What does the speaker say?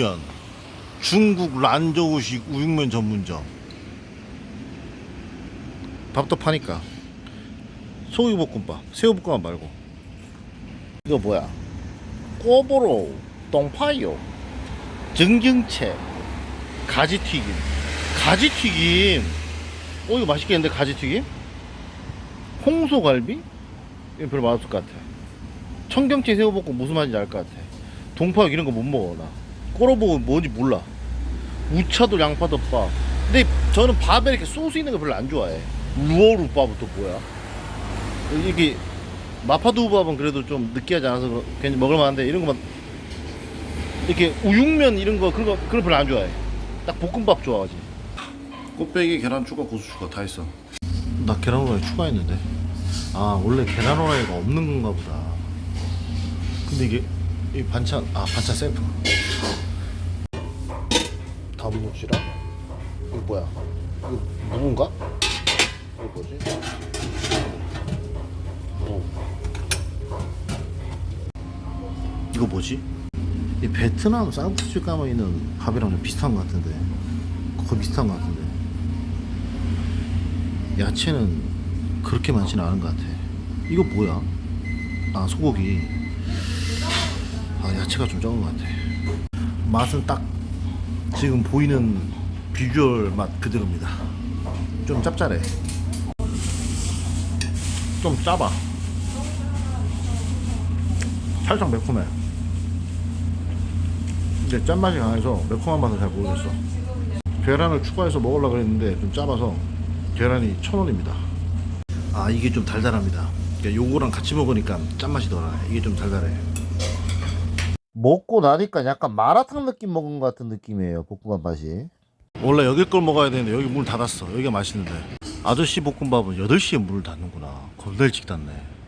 우육면 중국 란저우식 우육면 전문점. 밥도 파니까. 소고기볶음밥 새우볶음밥 말고. 이거 뭐야? 꼬보로 똥파요. 증증채. 가지튀김. 가지튀김. 어 이거 맛있겠는데 가지튀김? 홍소갈비? 이거 별로 맛없을 것 같아. 청경채 새우볶음 무슨 맛인지 알 것 같아. 동파육 이런 거 못 먹어 나 꼬러보고 뭔지 몰라. 우차도 양파덮밥 근데 저는 밥에 이렇게 소스 있는 거 별로 안 좋아해. 루어루밥은 또 뭐야? 이게 마파두부밥은 그래도 좀 느끼하지 않아서 괜히 먹을만한데 이런 거만 이렇게 우육면 이런 거 그런 거 그런 거 별로 안 좋아해. 딱 볶음밥 좋아하지. 꽃배기 계란 추가 고수 추가 다 있어. 나 계란 후라이 추가했는데. 아 원래 계란 후라이가 없는 건가 보다. 근데 이게 이 반찬 아 반찬 세트 단무지랑 이거 뭐야? 이거 무인가? 이거 뭐지? 어. 이거 뭐지? 이 베트남 쌀국수 가면 있는 밥이랑 좀 비슷한 것 같은데. 거의 비슷한 것 같은데. 야채는 그렇게 많지는 않은 것 같아. 이거 뭐야? 아 소고기. 아 야채가 좀 적은 것 같아. 맛은 딱 지금 보이는 비주얼 맛 그대로입니다. 좀 짭짤해. 좀 짜봐. 살짝 매콤해. 근데 짠맛이 강해서 매콤한 맛을 잘 모르겠어. 계란을 추가해서 먹으려고 했는데 좀 짜봐서 계란이 천원입니다. 아 이게 좀 달달합니다. 요거랑 같이 먹으니까 짠맛이 덜하네. 이게 좀 달달해 먹고 나니까 약간 마라탕 느낌 먹은 것 같은 느낌이에요 볶음밥 맛이. 원래 여기 걸 먹어야 되는데 여기 문 닫았어. 여기가 맛있는데. 아저씨 볶음밥은 8시에 문을 닫는구나. 겁나 일찍 닫네